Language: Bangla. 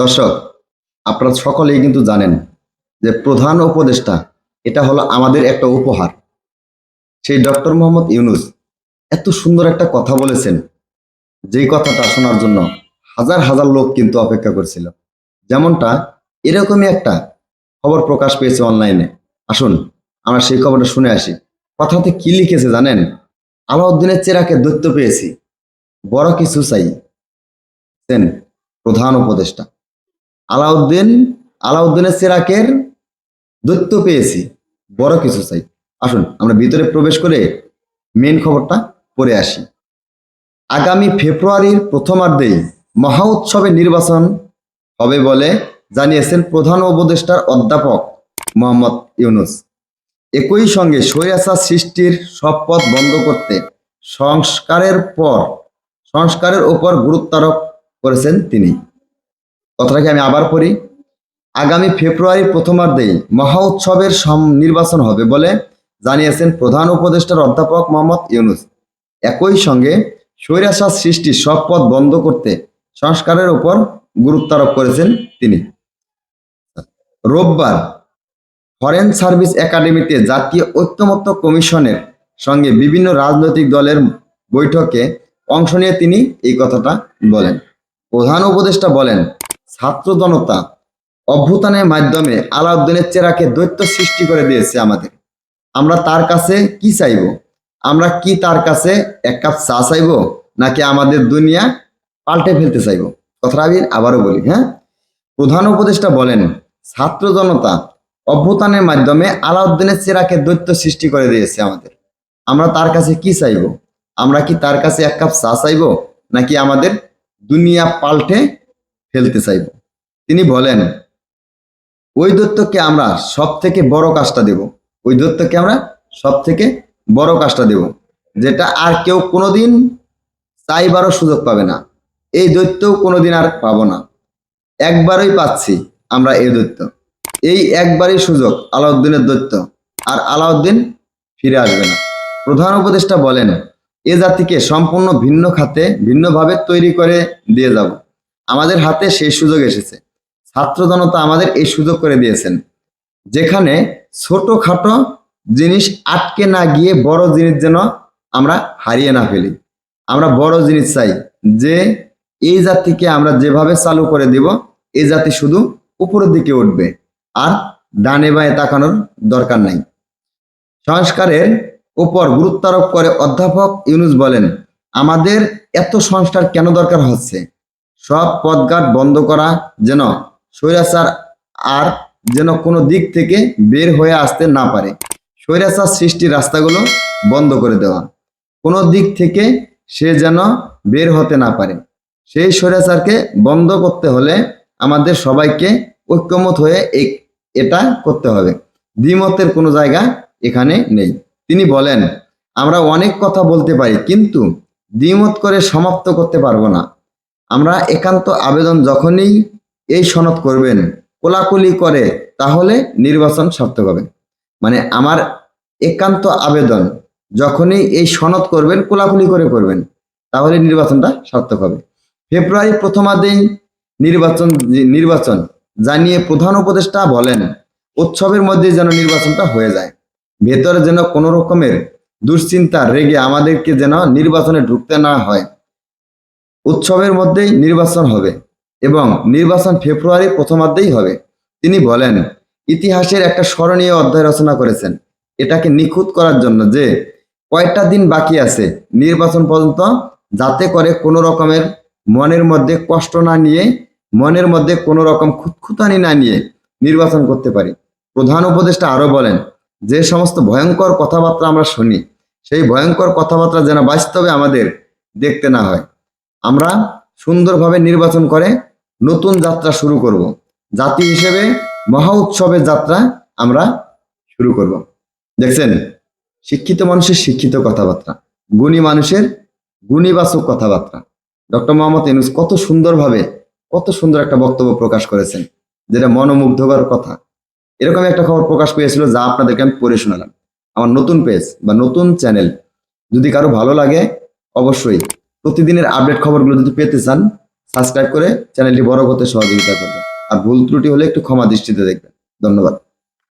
দর্শক, আপনারা সকলেই কিন্তু জানেন যে প্রধান উপদেষ্টা এটা হলো আমাদের একটা উপহার। সেই ডক্টর মোহাম্মদ ইউনুস এত সুন্দর একটা কথা বলেছেন। যেই কথাটা শোনার জন্য হাজার হাজার লোক কিন্তু অপেক্ষা করছিল। যেমনটা এরকমই একটা খবর প্রকাশ পেয়েছে অনলাইনে। আসুন, আমরা সেই খবরটা শুনে আসি। কথাতে কি লিখেছে জানেন? আলাউদ্দিনের চেরাকে দৈত্য পেয়েছি। বড় কিছু চাই। প্রধান উপদেষ্টা। আলাউদ্দিন, আলাউদ্দিনের চেরাকের দৈত্য পেয়েছি। বড় কিছু চাই। আসুন, আমরা ভিতরে প্রবেশ করে মেন খবরটা পড়ে আসি। আগামী ফেব্রুয়ারির প্রথমার্ধেই মহা উৎসবে নির্বাচন হবে বলে জানিয়েছেন প্রধান উপদেষ্টার অধ্যাপক মোহাম্মদ ইউনুস। একই সঙ্গে স্বৈরাচার সৃষ্টির সব পথ বন্ধ করতে সংস্কারের পর, সংস্কারের উপর গুরুত্বারোপ করেছেন তিনি। কথাটাকে আমি আবার পড়ি। আগামী ফেব্রুয়ারি প্রথমার্ধেই মহা উৎসবের নির্বাচন হবে বলে জানিয়েছেন প্রধান উপদেষ্টার অধ্যাপক মোহাম্মদ ইউনুস। একই সঙ্গে স্বৈরাচার সৃষ্টির সব পথ বন্ধ করতে সংস্কারের উপর গুরুত্ব আরোপ করেছেন তিনি। রোববার ফরেন সার্ভিস একাডেমিতে জাতীয় ঐক্যমত্য কমিশনের সঙ্গে বিভিন্ন রাজনৈতিক দলের বৈঠকে অংশ নিয়ে তিনি এই কথাটা বলেন। প্রধান উপদেষ্টা বলেন ছাত্র জনতা অভ্যুত্থানের মাধ্যমে আলাউদ্দিনের চেরাকে দৈত্য সৃষ্টি করে দিয়েছে আমাদের। আমরা তার কাছে কি চাইব? আমরা কি তার কাছে এক কাপ চা চাইব নাকি আমাদের দুনিয়া পাল্টে ফেলতে চাইব? কথাটা আমি আবারও বলি হ্যাঁ? প্রধান উপদেষ্টা বলেন ছাত্র জনতা অভ্যুত্থানের মাধ্যমে আলাউদ্দিনের চেরাকে দৈত্য সৃষ্টি করে দিয়েছে আমাদের। আমরা তার কাছে কি চাইব? আমরা কি তার কাছে এক কাপ চা চাইব নাকি আমাদের দুনিয়া পাল্টে ফেলতে চাইব। তিনি বলেন ওই দৈত্যকে আমরা সব থেকে বড় কাজটা দেব। ওই দৈত্যকে আমরা সব থেকে বড় কাজটা দেব, যেটা আর কেউ কোনোদিন চাইবারও সুযোগ পাবে না। এই দৈত্যও কোনোদিন আর পাবো না। একবারই পাচ্ছি আমরা এই দৈত্য। এই একবারই সুযোগ আলাউদ্দিনের দৈত্য, আর আলাউদ্দিন ফিরে আসবে না। প্রধান উপদেষ্টা বলেন, এ জাতিকে সম্পূর্ণ ভিন্ন খাতে ভিন্নভাবে তৈরি করে দিয়ে যাব। আমাদের হাতে সেই সুযোগ এসেছে। ছাত্র জনতা আমাদের এই সুযোগ করে দিয়েছেন। যেখানে ছোটখাটো জিনিস আটকে না গিয়ে বড় জিনিস যেন আমরা হারিয়ে না ফেলি। আমরা বড় জিনিস চাই যে এই জাতিকে আমরা যেভাবে চালু করে দিব, এই জাতি শুধু উপরের দিকে উঠবে। আর ডানে বাঁয়ে তাকানোর দরকার নাই। সংস্কারের উপর গুরুত্বারোপ করে অধ্যাপক ইউনুস বলেন, আমাদের এত সংস্কার কেন দরকার হচ্ছে? সব পথঘাট বন্ধ করা যেন স্বৈরাচার আর যেন কোনো দিক থেকে বের হয়ে আসতে না পারে। স্বৈরাচার সৃষ্টির রাস্তাগুলো বন্ধ করে দেওয়া। কোনো দিক থেকে সে যেন বের হতে না পারে। সেই স্বৈরাচারকে বন্ধ করতে হলে আমাদের সবাইকে ঐক্যমত হয়ে এটা করতে হবে। দ্বিমতের কোনো জায়গা এখানে নেই। তিনি বলেন, আমরা অনেক কথা বলতে পারি, কিন্তু দ্বিমত করে সমাপ্ত করতে পারব না। আমরা একান্ত আবেদন যখনই এই সনদ করবেন, কোলাকুলি করে, তাহলে নির্বাচন সার্থক হবে। মানে আমার একান্ত আবেদন, যখনই এই সনদ করবেন, কোলাকুলি করে করবেন, তাহলে নির্বাচনটা সার্থক হবে। ফেব্রুয়ারি প্রথমার্ধেই নির্বাচন নির্বাচন জানিয়ে প্রধান উপদেষ্টা বলেন, উৎসবের মধ্যে যেন নির্বাচনটা হয়ে যায়। ভেতরে যেন কোনো রকমের দুশ্চিন্তা রেগে আমাদেরকে যেন নির্বাচনে ঢুকতে না হয়। উৎসবের মধ্যেই নির্বাচন হবে এবং নির্বাচন ফেব্রুয়ারি প্রথমার্ধেই হবে। তিনি বলেন, ইতিহাসের একটা স্মরণীয় অধ্যায় রচনা করেছেন। এটাকে নিখুঁত করার জন্য যে কয়টা দিন বাকি আছে, নির্বাচন পর্যন্ত যাতে করে কোনো রকমের মনের মধ্যে কষ্ট না নিয়ে, মনের মধ্যে কোনো রকম খুঁতখুতানি না নিয়ে নির্বাচন করতে পারি। প্রধান উপদেষ্টা আরও বলেন, যে সমস্ত ভয়ঙ্কর কথাবার্তা আমরা শুনি, সেই ভয়ঙ্কর কথাবার্তা যেন বাস্তবে আমাদের দেখতে না হয়। আমরা সুন্দরভাবে নির্বাচন করে নতুন যাত্রা শুরু করব। জাতি হিসেবে মহা উৎসবের যাত্রা আমরা শুরু করব। দেখছেন? শিক্ষিত মানুষের শিক্ষিত কথাবার্তা, গুণী মানুষের গুণীবাচক কথাবার্তা। ডক্টর মোহাম্মদ ইনুস কত সুন্দরভাবে, কত সুন্দর একটা বক্তব্য প্রকাশ করেছেন, যেটা মনোমুগ্ধকর কথা। এরকম একটা খবর প্রকাশ পেয়েছিল যা আপনাদেরকে আমি পড়ে শোনালাম। আমার নতুন পেজ বা নতুন চ্যানেল যদি কারও ভালো লাগে, অবশ্যই প্রতিদিনের আপডেট খবরগুলো যদি পেতে চান সাবস্ক্রাইব করে চ্যানেলটি বড় করতে সহযোগিতা করবেন। আর ভুল ত্রুটি হলে একটু ক্ষমা দৃষ্টিতে দেখবেন। ধন্যবাদ।